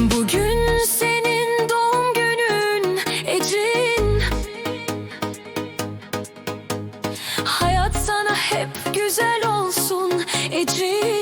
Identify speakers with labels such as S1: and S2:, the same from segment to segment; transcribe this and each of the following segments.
S1: Bugün senin doğum günün Ecrin. Hayat sana hep güzel olsun Ecrin.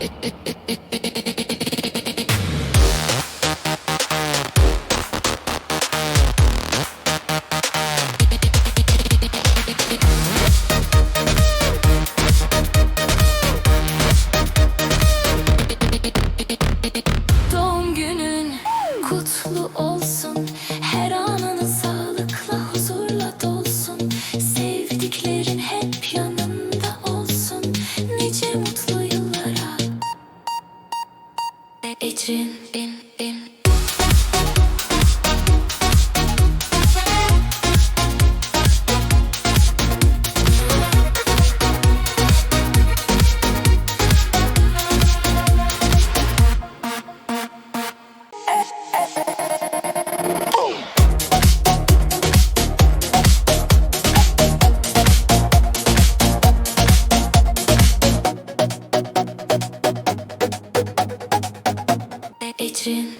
S1: Evet. in, in, in. витрин